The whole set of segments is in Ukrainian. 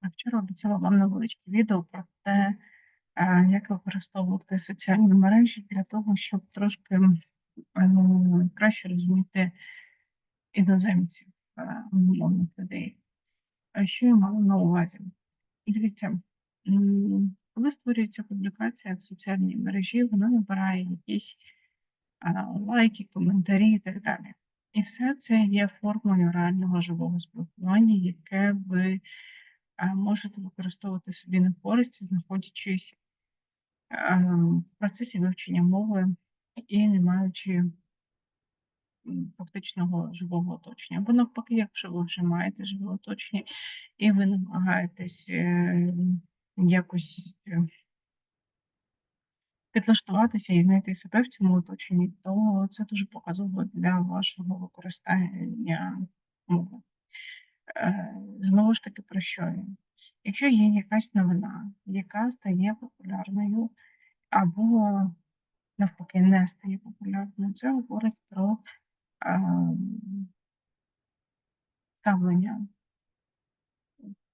А Вчора обіцяла вам невеличке відео про те, е, як використовувати соціальні мережі для того, щоб трошки краще розуміти іноземців, е, англомовних людей. Що я мала на увазі? Дивіться, коли створюється публікація в соціальній мережі, вона набирає якісь лайки, коментарі і так далі. І все це є формою реального живого спілкування, яке ви можете використовувати собі на користь, знаходячись в процесі вивчення мови і не маючи фактичного живого оточення. Або навпаки, якщо ви вже маєте живе оточення і ви намагаєтесь е, якось е, підлаштуватися і знайти себе в цьому оточенні, то це дуже показово для вашого використання мови. Е, Знову ж таки, про що він? Якщо є якась новина, яка стає популярною, або навпаки не стає популярною, це говорить про е, ставлення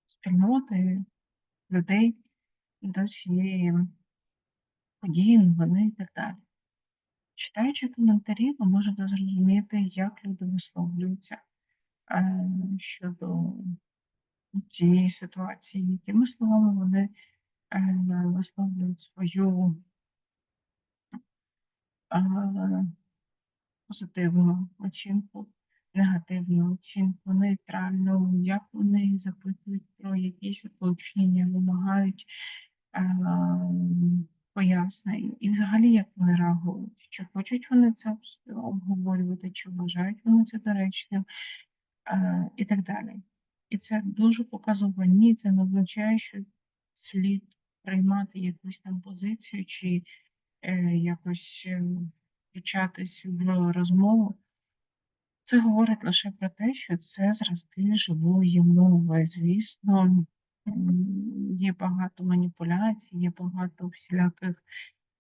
спільноти, людей до цієї події, новини і так далі. Читаючи коментарі, ви можете зрозуміти, як люди висловлюються е, щодо цієї ситуації, якими словами вони е, висловлюють свою е, позитивну оцінку, негативну оцінку, нейтральну, як вони запитують про якісь уточнення, вимагають е, пояснень, і взагалі як вони реагують, чи хочуть вони це обговорювати, чи вважають вони це доречним, е, і так далі. І це дуже показово. Це не означає, що слід приймати якусь там позицію чи е, якось е, включатись в розмову. Це говорить лише про те, що це зразки живої мови. Звісно, є багато маніпуляцій, є багато всіляких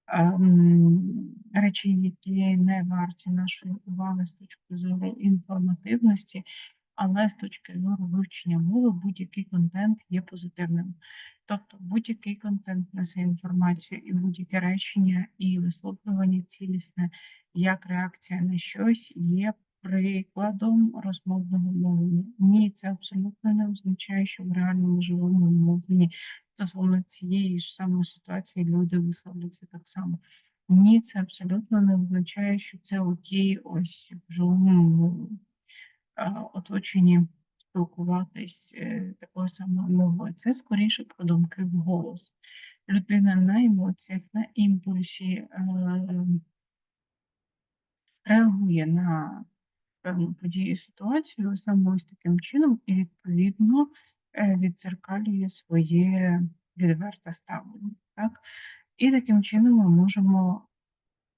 ем, речей, які не варті нашої уваги з точки зору інформативності, але з точки зору вивчення мови будь-який контент є позитивним. Тобто будь-який контент несе інформацію і будь-яке речення і висловлювання цілісне як реакція на щось є прикладом розмовного мовлення. Ні, це абсолютно не означає, що в реальному живому мовленні стосовно цієї ж самої ситуації люди висловляться так само. Ні, це абсолютно не означає, що це окей ось в живому оточенні спілкуватись е, такою самою мовою. Це скоріше про думки вголос. Людина на емоціях, на імпульсі е, реагує на певну подію і ситуацію саме ось таким чином, і відповідно е, віддзеркалює своє відверте ставлення. Так? І таким чином ми можемо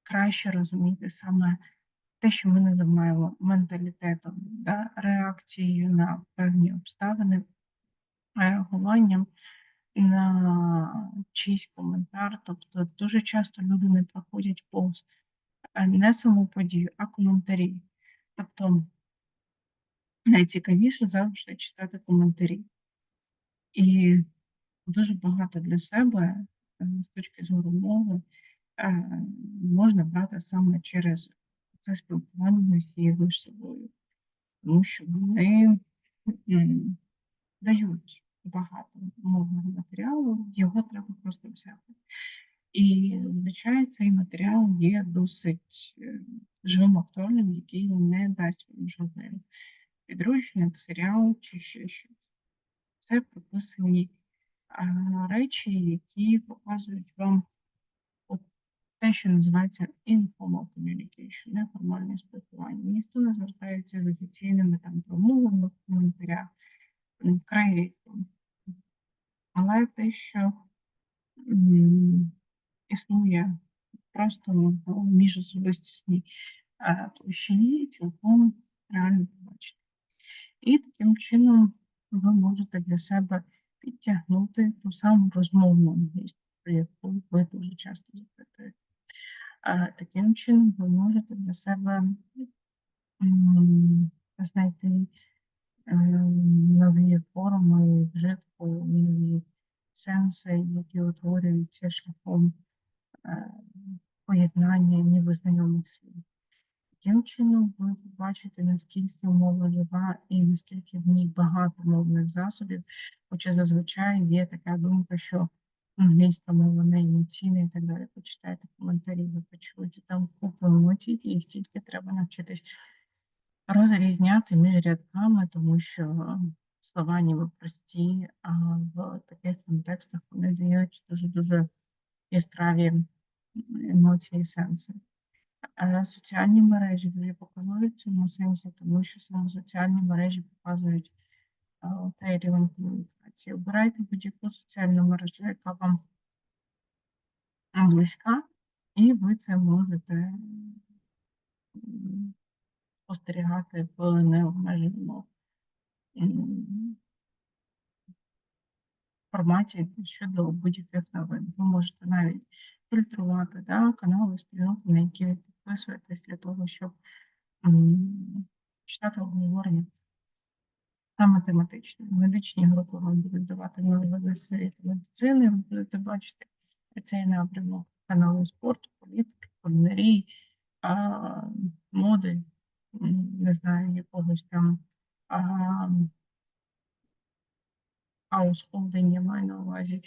краще розуміти саме те, що ми називаємо менталітетом, да? реакцією на певні обставини, реагуванням на чийсь коментар. Тобто дуже часто люди не проходять повз е, не саму подію, а коментарі. Тобто найцікавіше завжди читати коментарі. І дуже багато для себе з точки зору мови е, можна брати саме через це спілкування з цією ж собою, тому що вони дають багато мовного матеріалу, його треба просто взяти. І зазвичай цей матеріал є досить е, живим актуальним, який не дасть вам жодної підручник, серіал чи ще щось. Це прописані речі, які показують вам те, що називається informal communication, неформальне спілкування. Ніхто не звертається з офіційними там промовами в коментарях, м, вкрай. Але те, що існує просто в міжособистісній площині, цілком реально побачити. І таким чином ви можете для себе підтягнути ту саму розмовну англійську, про яку ви дуже часто запитуєте. Таким чином ви можете для себе знайти е, нові форми вжитку, нові сенси, які утворюються шляхом поєднання ніби знайомих слів. Таким чином ви побачите, наскільки мова жива і наскільки в ній багато мовних засобів, хоча зазвичай є така думка, що англійська мова не емоційна і так далі. Почитайте коментарі, ви почуєте там купу емоцій, і їх тільки треба навчитись розрізняти між рядками, тому що слова ніби прості, а в таких контекстах вони дають дуже-дуже яскраві емоції і сенси. Е, Соціальні мережі дуже показові в цьому сенсі, тому що саме соціальні мережі показують е, цей рівень комунікації. Обирайте будь-яку соціальну мережу, яка вам близька, і ви це можете спостерігати в необмеженому форматі щодо будь-яких новин. Ви можете навіть фільтрувати да, канали спільноти, на які ви підписуєтесь для того, щоб читати обговорення саме тематичні. Медичні групи вам будуть давати новини світ медицини, ви будете бачити цей напрямок канали спорту, політики, кулінарії, моди, не знаю, якогось там а, хаус-холдинг, я маю на увазі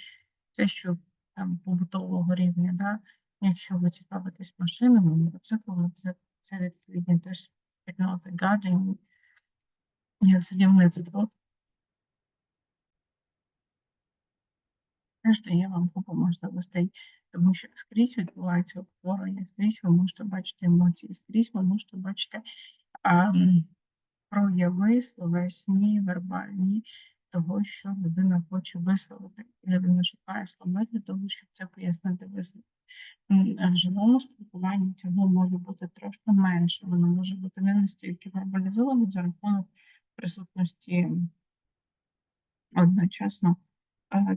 це, що там побутового рівня, да? якщо ви цікавитесь машинами, мотоциклами, це, це відповідні теж спільноти гаджень, як садівництво. Теж дає вам купу можливостей, тому що скрізь відбувається обговорення, скрізь ви можете бачити емоції, скрізь ви можете бачити а, прояви словесні, вербальні того, що людина хоче висловити. Людина шукає слова для того, щоб це пояснити висловити. В живому спілкуванні цього може бути трошки менше, воно може бути не настільки вербалізовано за рахунок присутності одночасно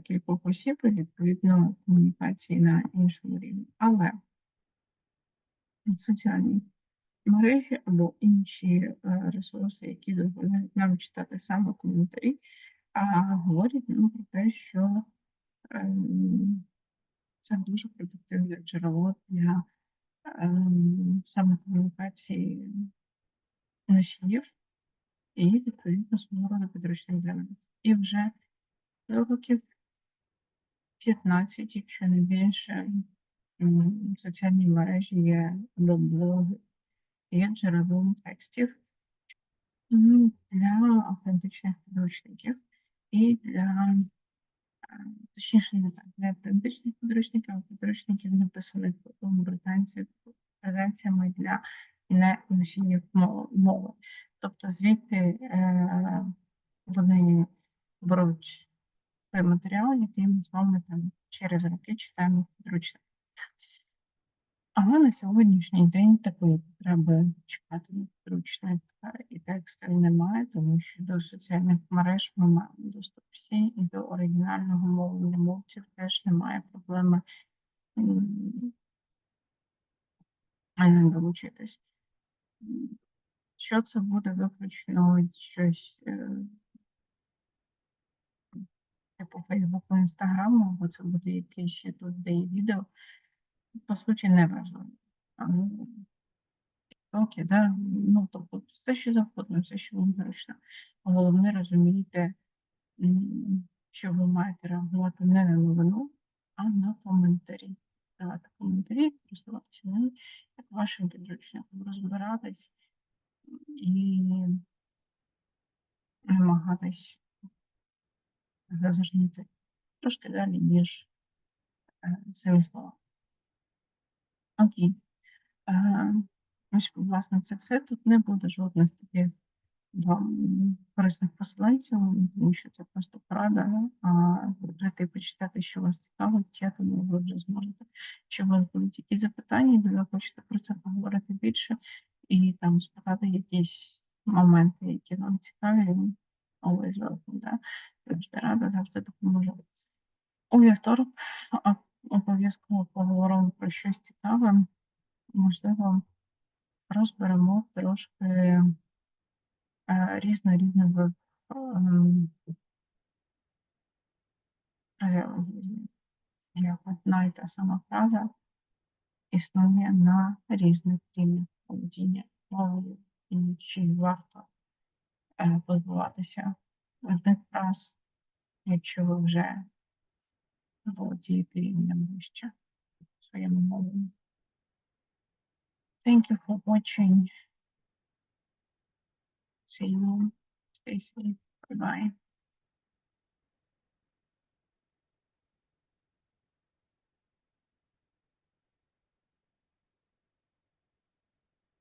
кількох осіб і відповідно комунікації на іншому рівні. Але соціальні мережі або інші е, ресурси, які дозволяють нам читати саме коментарі, а говорять нам про те, що ем, це дуже продуктивне джерело для ем, саме носіїв і відповідно свого роду підручник для нас. І вже років 15, якщо не більше, соціальні мережі є блоги, є джерелом текстів для автентичних підручників і для, е, точніше, не так, для автентичних підручників, підручників, написаних британців, британцями для носіїв мови. Тобто звідти е, вони беруть той матеріал, який ми з вами там через роки читаємо підручник. Але на сьогоднішній день такої потреби чекати на підручник е, і текстові немає, тому що до соціальних мереж ми маємо доступ всі, і до оригінального мовлення мовців теж немає проблеми долучитись. Що це буде виключно щось е, типу Фейсбуку, Інстаграму, або це буде якийсь ще тут, де є відео, по суті, не важливо. Ну, Окей, да? ну тобто все, що завгодно, все, що вам зручно. Головне розумієте, що ви маєте реагувати не на новину, а на коментарі. Давати коментарі, користуватися ними як вашим підручником, розбиратись і намагатись зазирнути трошки далі, ніж е, самі слова. Окей. Ось, власне, це все. Тут не буде жодних таких корисних посиланців, тому що це просто порада, а прийти почитати, що вас цікавить, я тому ви вже зможете. Якщо у вас будуть якісь запитання, ви захочете про це поговорити більше і там спитати якісь моменти, які вам цікаві, always welcome, да? Завжди рада, завжди допоможу. У вівторок обов'язково поговоримо про щось цікаве, можливо, розберемо трошки е, різнорівневих ем. Як одна і та сама фраза існує на різних рівнях володіння мовою, і чи варто е, позбуватися одних фраз, якщо ви вже володієте рівнем вище своєму мовою. Thank you for watching. See you. Stay safe. Bye bye.